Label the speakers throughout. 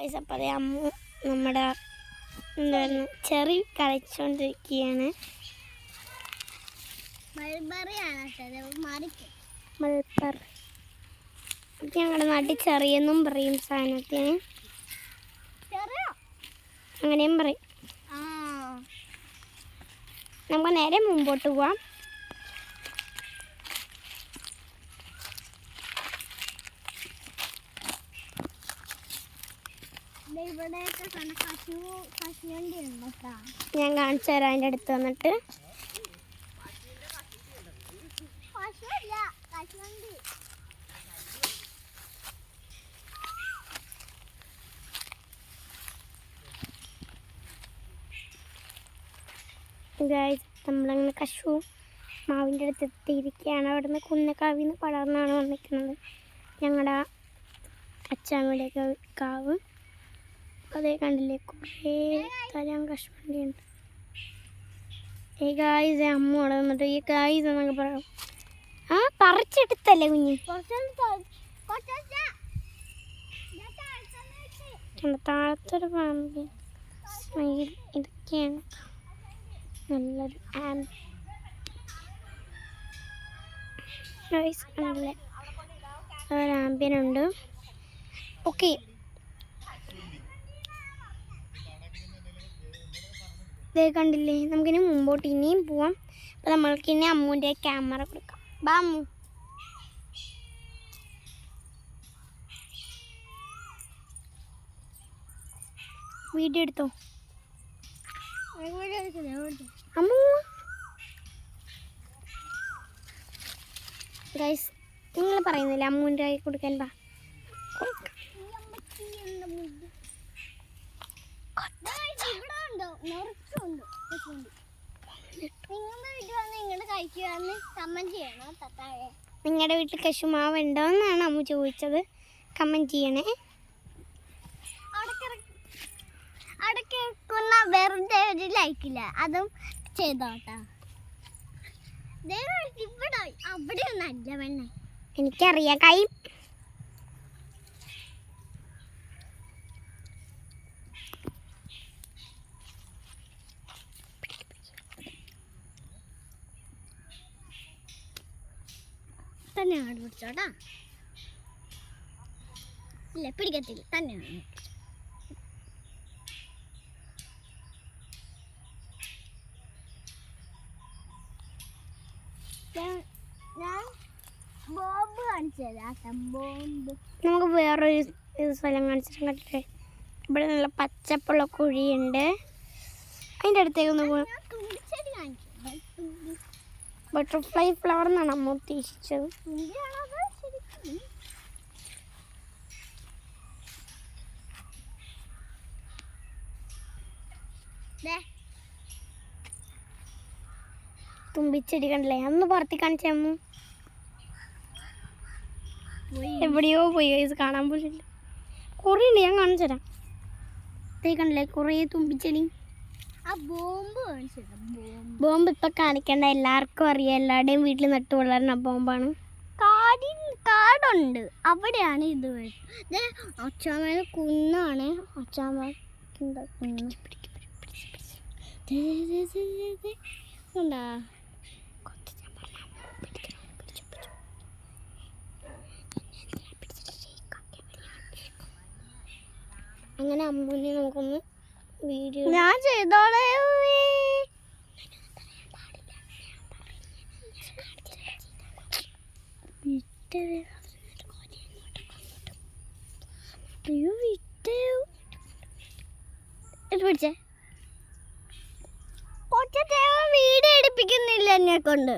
Speaker 1: പൈസ പറയാം. അമ്മ നമ്മുടെ എന്താണ് ചെറി കളിച്ചുകൊണ്ടിരിക്കുകയാണ് മൾപ്പർ ഇത് ഞങ്ങളുടെ നാട്ടിൽ ചെറിയെന്നും പറയും സാധനത്തിന്. അങ്ങനെയും പറയും. നമുക്ക് നേരെ മുമ്പോട്ട് പോവാം
Speaker 2: ദേ ഇവിടെയൊക്കെ കണ്ട കശു കശുവണ്ടി ഉണ്ട് കേട്ടോ
Speaker 1: ഞാൻ കാണിച്ചു തരാം അതിന്റെ അടുത്ത് വന്നിട്ട്. നമ്മളങ്ങനെ കശു മാവിന്റെ അടുത്ത് എത്തിയിരിക്കുകയാണ്. അവിടുന്ന് കുന്നക്കാവിൽ നിന്ന് പടർന്നാണ് വന്നിരിക്കുന്നത്. ഞങ്ങളുടെ അച്ചാമ്മയുടെ കാവ് അതേ കണ്ടില്ലേ? കുറേ തരം കശുവണ്ടിയുണ്ട് ഈ ഗായ്സ് അമ്മ അവിടെ വന്നിട്ട് ഈ ഗായ്സ് എന്നൊക്കെ പറയാം. ആ പറിച്ചെടുത്തല്ലേ കുഞ്ഞ്? താഴത്തൊരു പാമ്പി സ്മൈൽ ഇതൊക്കെയാണ് നല്ലൊരു ആം ഗൈസ് ഒരു ആംബിയനുണ്ട് ഓക്കെ. ഇതേ കണ്ടില്ലേ? നമുക്കിനി മുമ്പോട്ട് ഇനിയും പോവാം. അപ്പോൾ നമ്മൾക്ക് ഇനി അമ്മൂന്റെ ക്യാമറ കൊടുക്കാം. ബാ അമ്മു. വീഡിയോ എടുത്തോ? അമ്മ. നിങ്ങൾ പറയുന്നില്ല അമ്മൂന്റെ കൈ കൊടുക്കാൻ ബാ
Speaker 2: ഈ അമ്മച്ചി എന്ന മുടി. ദേ ഇവിടെ ഉണ്ട് നിറച്ചുണ്ട് കശുവണ്ടി നിങ്ങളുടെ വീട്ടിൽ ചെയ്യണം തത്താഴെ
Speaker 1: നിങ്ങളുടെ വീട്ടിൽ കശുമാവ് ഉണ്ടോ എന്നാണ് അമ്മ ചോദിച്ചത്. കമന്റ് ചെയ്യണേ.
Speaker 2: അവിടെ കേൾക്കുന്ന വെറുതെ ഒരു ലൈക്കില്ല അതും ചെയ്തോട്ടോ. ഇവിടെ അവിടെ നല്ല വെണ്ണ
Speaker 1: എനിക്കറിയാം. കൈ
Speaker 2: തന്നെ അങ്ങോട്ട് പിടിച്ചോട്ടാ ഇല്ല പിടിക്കത്തില്ല. തന്നെ. ഞാൻ- ബോംബ് കാണിച്ചു തരാം. ബോംബ്.
Speaker 1: നമുക്ക് വേറൊരു സ്ഥലം കാണിച്ചിട്ട് കണ്ടിട്ട് ഇവിടെ നല്ല പച്ചപ്പുള്ള കുഴിയുണ്ട്. അതിന്റെ അടുത്തേക്ക് ഒന്ന് പോകാം
Speaker 2: ഞാൻ തുണിച്ചെടി കാണിച്ചു തുമ്പി
Speaker 1: ബട്ടർഫ്ലൈ ഫ്ലവർ എന്നാണ് അമ്മ ഉദ്ദേശിച്ചത്. തുമ്പിച്ചെടി കണ്ടില്ലേ? അന്ന് പുറത്തി കാണിച്ചു എവിടെയോ പോയി. ഇത് കാണാൻ പോലും കുറേ ഉണ്ട് ഞാൻ കാണിച്ചു തരാം കണ്ടല്ലേ? കുറേ തുമ്പിച്ചെടി.
Speaker 2: ബോംബ് ഇപ്പൊ കാണിക്കണ്ട ബോംബ്
Speaker 1: ബോംബ് കാണിക്കേണ്ട. എല്ലാവർക്കും അറിയാം. എല്ലാവരുടെയും വീട്ടിൽ നട്ടു വളരുന്ന ബോംബാണ്.
Speaker 2: കാടി കാടുണ്ട്. അവിടെയാണ് ഇത് അച്ചാമ്മയുടെ കുന്നാണ്. അച്ചാമ്മ
Speaker 1: അങ്ങനെ അമ്മൂനെ നമുക്കൊന്ന് വീഡിയോ.
Speaker 2: ഞാൻ ചെയ്തോളേ. പിടിച്ചേ. വീഡിയോ എടുപ്പിക്കുന്നില്ല എന്നെ കൊണ്ട്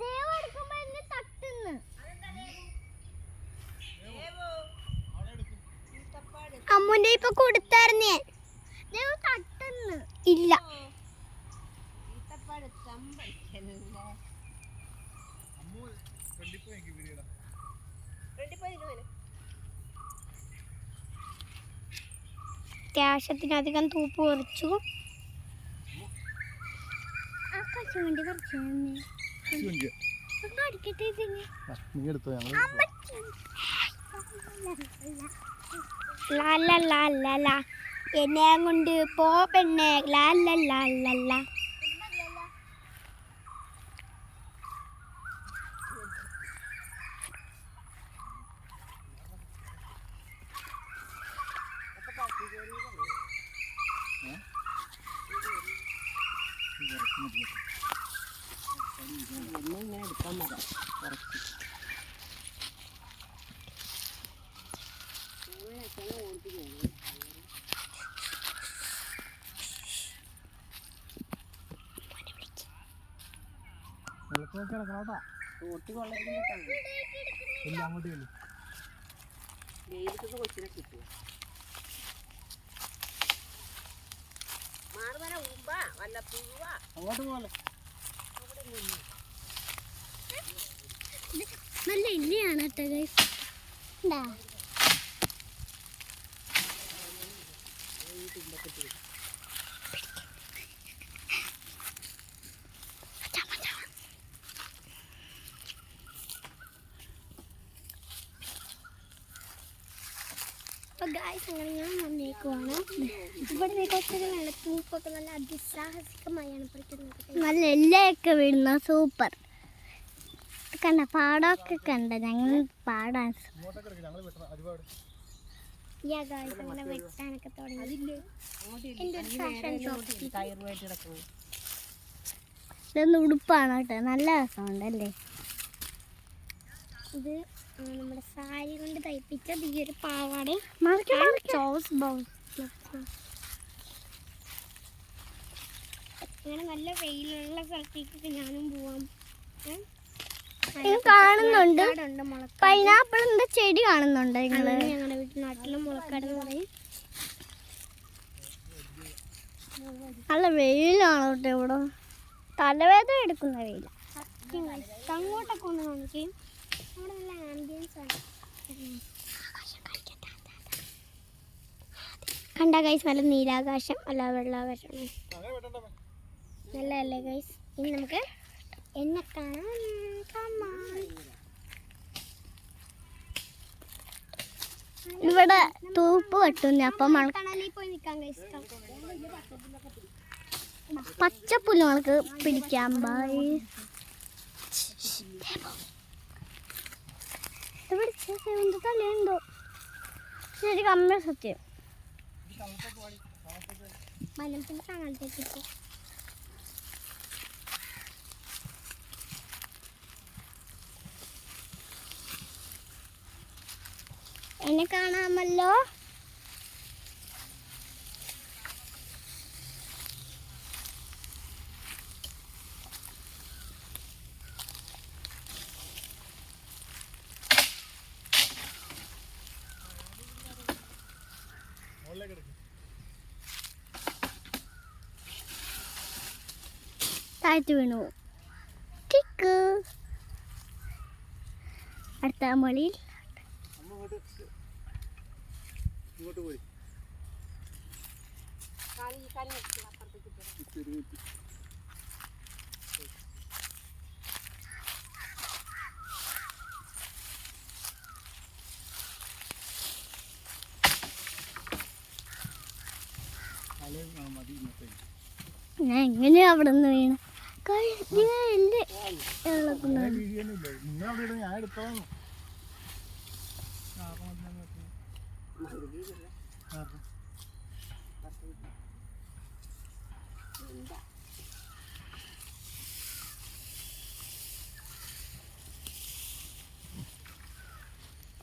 Speaker 2: ദേവ എടുക്കുമ്പോ എന്നെ തട്ടുന്നു
Speaker 1: അമ്മൂന്റെ ഇപ്പൊ കൊടുത്തായിരുന്നേ ഇല്ല. അത്യാവശ്യത്തിനധികം തൂപ്പ് കുറച്ചു
Speaker 2: ചൂണ്ടി കശുവണ്ടി പറിച്ചു അടിക്കട്ടെ ഇതിന്
Speaker 3: നീ എടുത്തോ ഞങ്ങൾ
Speaker 2: അമ്മച്ചി
Speaker 1: ലാ ലാ ലാ എന്നെ കൊണ്ട് പോ പെണ്ണെ. ലാ ലാ ലാ.
Speaker 3: പോലെ
Speaker 1: നല്ല ഇല്ലയാണ് കേട്ടോ ഗൈസ് അങ്ങനെ ഞാൻ വന്നേക്കുവാണ്. ഇവിടെ കുറച്ചൊരു വെള്ളത്തൂപ്പൊക്കെ നല്ല അതിസാഹസികമായാണ് നല്ല എല്ലയൊക്കെ വീഴുന്ന സൂപ്പർ. കണ്ട പാടമൊക്കെ കണ്ട ഞങ്ങൾ പാടാൻ അങ്ങനെ വെട്ടാനൊക്കെ തുടങ്ങി. എന്റെ ഒരു ഫാഷൻ ഷോപ്പ് ഇതൊന്ന് ഉടുപ്പാണ് കേട്ടോ. നല്ല രസമുണ്ടല്ലേ? ഇത് നമ്മുടെ സാരി കൊണ്ട് തയ്പ്പിച്ചത് ഈ ഒരു പാവാട ചോസ് ബൗസ് ഇങ്ങനെ നല്ല വെയിലുള്ള സ്ഥലത്തേക്കൊക്കെ ഞാനും പോവാം. കാണുന്നുണ്ട്. പൈനാപ്പിളിന്റെ ചെടി കാണുന്നുണ്ട് ഞങ്ങളുടെ വീട്ടിൽ നാട്ടിലെ മുളക്കാട് എന്ന് പറയും. നല്ല വെയിലാണ് കേട്ടോ ഇവിടെ. തലവേദന എടുക്കുന്ന വെയില. അങ്ങോട്ടൊക്കെ ഒന്ന് കാണിക്കും അവിടെ നല്ല ആംബിയൻസ് ആണ് കണ്ട ഗൈസ് നല്ല നീലാകാശം അല്ല വെള്ളാകാശം. നല്ലതല്ലേ ഗൈസ് ഇനി നമുക്ക് എന്നെ കാണാൻ. ഇവിടെ തൂപ്പ് കെട്ടുന്നു അപ്പം പച്ചപ്പുല്ല് നമുക്ക് പിടിക്കാൻ ബായ് തലയുണ്ടോ ശരി കമ്മ സത്യം. തങ്ങലത്തേക്ക് പോ എന്നെ കാണാമല്ലോ? താഴ്ത്തി വീണു? ടിക്ക് അടുത്ത മളിയിൽ ഞാൻ എങ്ങനെയാ അവിടെ നിന്ന് വീണ? എന്റെ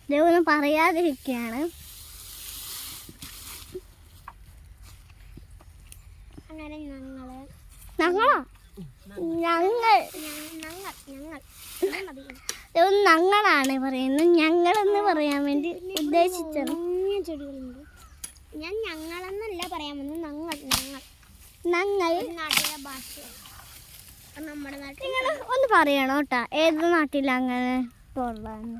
Speaker 1: പറയാതിരിക്കാണ് പറയാതിരിക്കുകയാണ്. അങ്ങനെ ഞങ്ങൾ ഞങ്ങളോ? ഞങ്ങൾ ഞങ്ങളാണ് പറയുന്നത്. ഞങ്ങളെന്ന് പറയാൻ വേണ്ടി ഉദ്ദേശിച്ചത്. ചെടികളുണ്ട്. ഞാൻ ഞങ്ങളെന്നല്ല പറയാൻ വന്നത്. ഞങ്ങൾ ഞങ്ങൾ ഞങ്ങൾ നാട്ടിലെ ഭാഷ നമ്മുടെ നാട്ടിൽ നിങ്ങൾ ഒന്ന് പറയണോ കേട്ടാ. ഏത് നാട്ടിൽ അങ്ങനെ ഉള്ളതെന്ന്?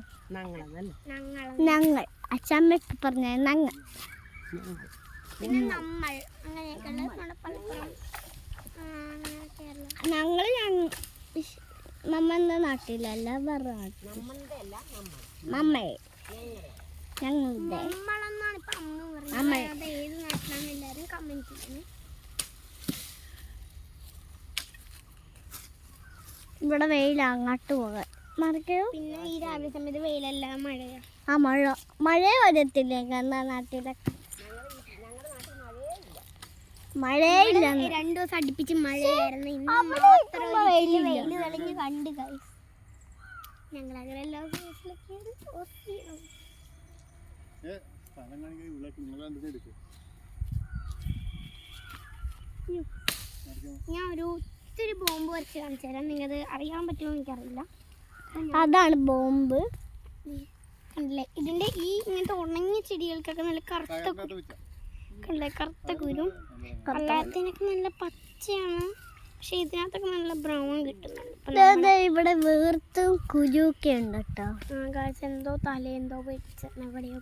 Speaker 1: ഞങ്ങൾ. അച്ഛമ്മ പറഞ്ഞ ഞങ്ങൾ. പിന്നെ നമ്മൾ അങ്ങനെയൊക്കെയുള്ള ഞങ്ങൾ മമ്മന്റെ നാട്ടിലല്ല വേറെ മമ്മേ ഞങ്ങളുടെ
Speaker 2: ഇവിടെ വെയില അങ്ങോട്ട് പോകാൻ. മറക്കോ
Speaker 1: പിന്നെ ഈ രാവിലെ സമയത്ത് വെയിലല്ല മഴയാ.
Speaker 2: ആ മഴ. മഴ വരത്തില്ല നാട്ടിലൊക്കെ. മഴയില്ല
Speaker 1: രണ്ടു ദിവസം അടുപ്പിച്ച് മഴയായിരുന്നു ഇന്ന്
Speaker 2: മാത്രം വെയിൽ
Speaker 1: വെയിൽ തെളിഞ്ഞ് കണ്ട് ഞങ്ങൾ അങ്ങനെ എല്ലാ ഞാൻ ഒരു ഒത്തിരി ബോംബ് വരച്ച് കാണിച്ചു തരാം. നിങ്ങത് അറിയാൻ പറ്റുമോ എനിക്കറിയില്ല.
Speaker 2: അതാണ് ബോംബ്.
Speaker 1: കണ്ടില്ലേ ഇതിന്റെ ഈ ഇങ്ങനത്തെ ഉണങ്ങിയ ചെടികൾക്കൊക്കെ നല്ല കറുത്ത കണ്ടില്ലേ കറുത്ത കുരും. അല്ലാത്തതിനൊക്കെ നല്ല പച്ചയാണ്. പക്ഷെ ഇതിനകത്തൊക്കെ നല്ല ബ്രൗൺ കിട്ടുന്നുണ്ട്.
Speaker 2: ഇവിടെ വീർത്തും കുരുവൊക്കെ ഉണ്ട് കേട്ടോ
Speaker 1: ആ കാഴ്ച എന്തോ തലയെന്തോ പിടിച്ച എവിടെയോ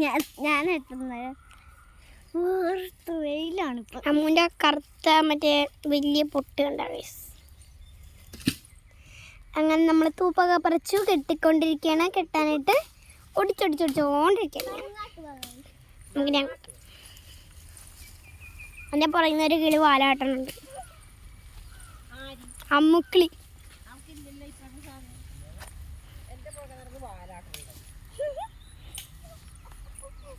Speaker 2: ഞാൻ ഞാൻ എത്തുന്നത് വീർത്ത് വെയിലാണ് ഇപ്പൊ
Speaker 1: അമ്മൂന്റെ കറുത്ത മറ്റേ വലിയ പൊട്ട് കണ്ട. അങ്ങനെ നമ്മൾ തൂപ്പൊക്കെ പറിച്ചു കെട്ടിക്കൊണ്ടിരിക്കുകയാണ്. കെട്ടാനായിട്ട് ഒടിച്ചൊടിച്ചൊടിച്ചോണ്ടിരിക്കുകയാണ്. അങ്ങനെ അങ്ങോട്ട്. അതിന്റെ കിളി വാലാട്ടണുണ്ട്. അമ്മുക്കിളി.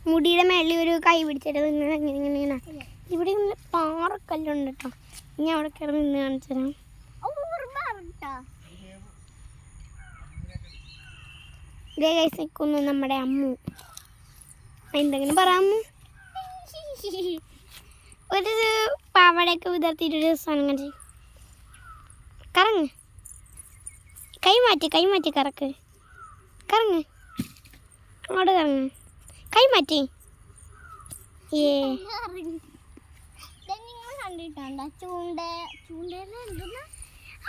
Speaker 1: മുടിയുടെ മേളിൽ ഒരു കൈ പിടിച്ചിട്ട് ഇങ്ങനെ ഇങ്ങനെ ഇങ്ങനെ ഇങ്ങനെ. ഇവിടെ ഇങ്ങനെ പാറക്കല്ലുണ്ട് കേട്ടോ. ഇനി അവിടെ കയറി നിന്ന് കാണിച്ചു തരാം. നമ്മുടെ അമ്മു. എന്തെങ്കിലും പറയാമോ ഒരു പാവടയൊക്കെ വിതർത്തിയിട്ടൊരു സാധനം കണ്ടി കറങ്ങ്. കൈ മാറ്റി കൈ മാറ്റി കറക്ക്. കറങ്ങ്. അങ്ങോട്ട് കറങ്ങ്. കൈ മാറ്റി. ഏ.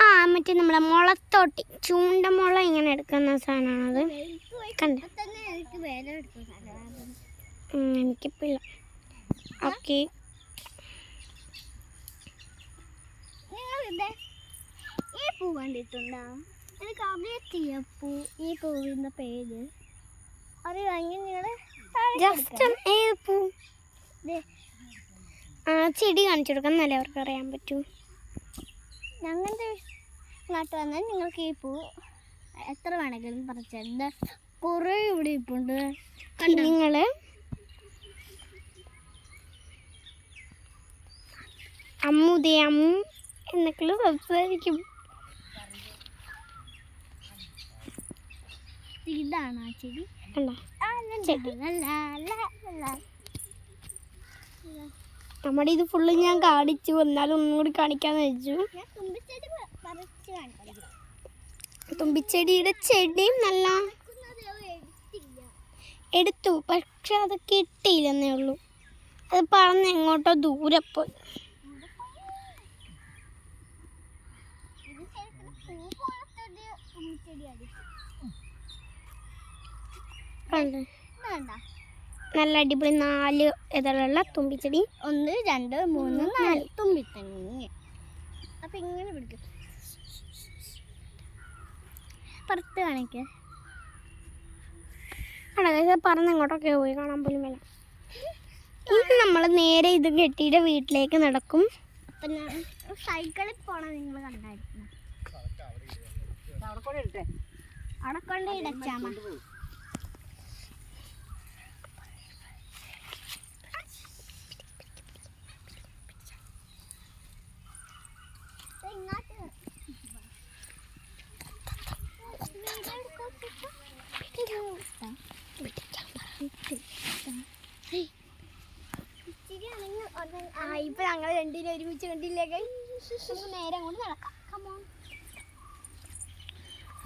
Speaker 1: ആ മറ്റേ നമ്മളെ മുളത്തോട്ടി. ചൂണ്ട മുള ഇങ്ങനെ എടുക്കുന്ന സാധനമാണത് കണ്ട? എനിക്കിപ്പില്ല. ഓക്കെ.
Speaker 2: ഈ പൂ കണ്ടിട്ടുണ്ടോ? എനിക്ക് അറിയത്തില്ല പൂ ഈ പൂവിന്റെ പേര്. അറിയാമെങ്കിൽ നിങ്ങൾ
Speaker 1: ജസ്റ്റ് പൂ ആ ചെടി കാണിച്ചു കൊടുക്കാൻ നല്ല അവർക്ക് അറിയാൻ പറ്റൂ.
Speaker 2: ഞങ്ങളുടെ നാട്ടിൽ വന്നാൽ നിങ്ങൾക്ക് ഈ പൂ എത്ര വേണമെങ്കിലും പറിച്ചിട്ടുണ്ട് കുറേ ഇവിടെ ഇപ്പുണ്ട്
Speaker 1: നിങ്ങൾ അമ്മുദേ അമ്മു എന്നൊക്കെ സംസാരിക്കും
Speaker 2: ഇതാണ് ആ ചെടി.
Speaker 1: നമ്മുടെ ഇത് ഫുള്ള് ഞാൻ കാണിച്ചു. എന്നാലും ഒന്നും കൂടി കാണിക്കാന്ന് വെച്ചു തുമ്പിച്ചെടിയുടെ ചെടിയും നല്ല എടുത്തു. പക്ഷെ അത് കിട്ടിയില്ലെന്നേ ഉള്ളൂ. അത് പറന്ന് എങ്ങോട്ടോ ദൂരെ പോയി.
Speaker 2: ഇത് ശരിക്കും പൂ പോലത്തെ ഒരു തുമ്പിച്ചെടിയാണ്
Speaker 1: കണ്ടോ?
Speaker 2: ഇത് കണ്ടോ
Speaker 1: നല്ല അടിപൊളി നാല് ഇതളുള്ള തുമ്പിച്ചെടി.
Speaker 2: ഒന്ന് രണ്ട് മൂന്ന് നാല്. തുമ്പിത്തങ്ങ അപ്പൊ ഇങ്ങനെ പിടിക്കും. പുറത്ത് കാണിക്ക.
Speaker 1: അതൊക്കെ പറന്ന് എങ്ങോട്ടൊക്കെ പോയി കാണാൻ പോലും വേണം ഇനി നമ്മൾ നേരെ ഇത് കെട്ടിയിട്ട് വീട്ടിലേക്ക് നടക്കും.
Speaker 2: അപ്പൊ ഞാൻ സൈക്കിളിൽ പോണ നിങ്ങൾ കണ്ടായിരുന്നു
Speaker 3: അവിടെ
Speaker 2: കൊണ്ട് ഇടച്ചാമ
Speaker 1: ആ ഇപ്പൊ ഞങ്ങൾ നമുക്ക് നേരെ അങ്ങോട്ട് നടക്കാം.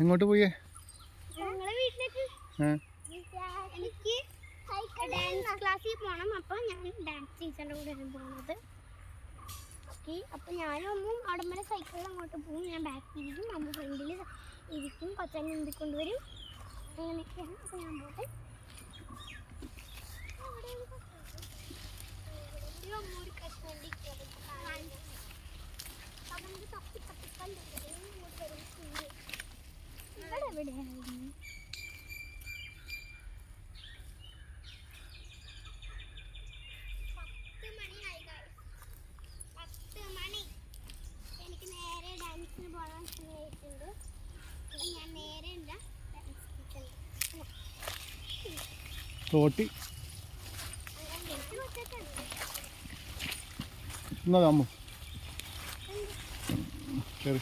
Speaker 3: എങ്ങോട്ട് പോയേ?
Speaker 1: ഞങ്ങളെ വീട്ടിലേക്ക്.
Speaker 3: ഏ?
Speaker 1: എനിക്ക് ഡാൻസ് ക്ലാസ്സിൽ പോകണം അപ്പോൾ ഞാൻ ഡാൻസ് ടീച്ചറിന്റെ കൂടെയാണ് പോകുന്നത് ഓക്കെ അപ്പോൾ ഞാനും അമ്മും അവിടെ വരെ സൈക്കിളിൽ അങ്ങോട്ട് പോകും. ഞാൻ ബാക്കിൽ ഇരിക്കും. അമ്മ ഫ്രണ്ടിൽ ഇരിക്കും. കൊച്ചൻ നീന്തിക്കൊണ്ട് വരും അങ്ങനെയൊക്കെയാണ് അപ്പോൾ ഞാൻ പോട്ടെ. എവിടെയായിരുന്നു പത്ത് മണിയായി മണി എനിക്ക്
Speaker 2: നേരെ ഞാൻ നേരെ ശരി.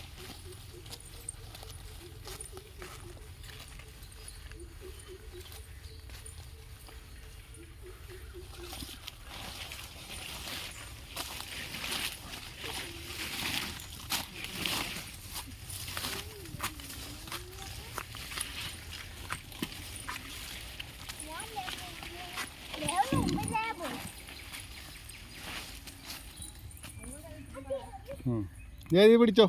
Speaker 2: ഇത് പിടിച്ചോ.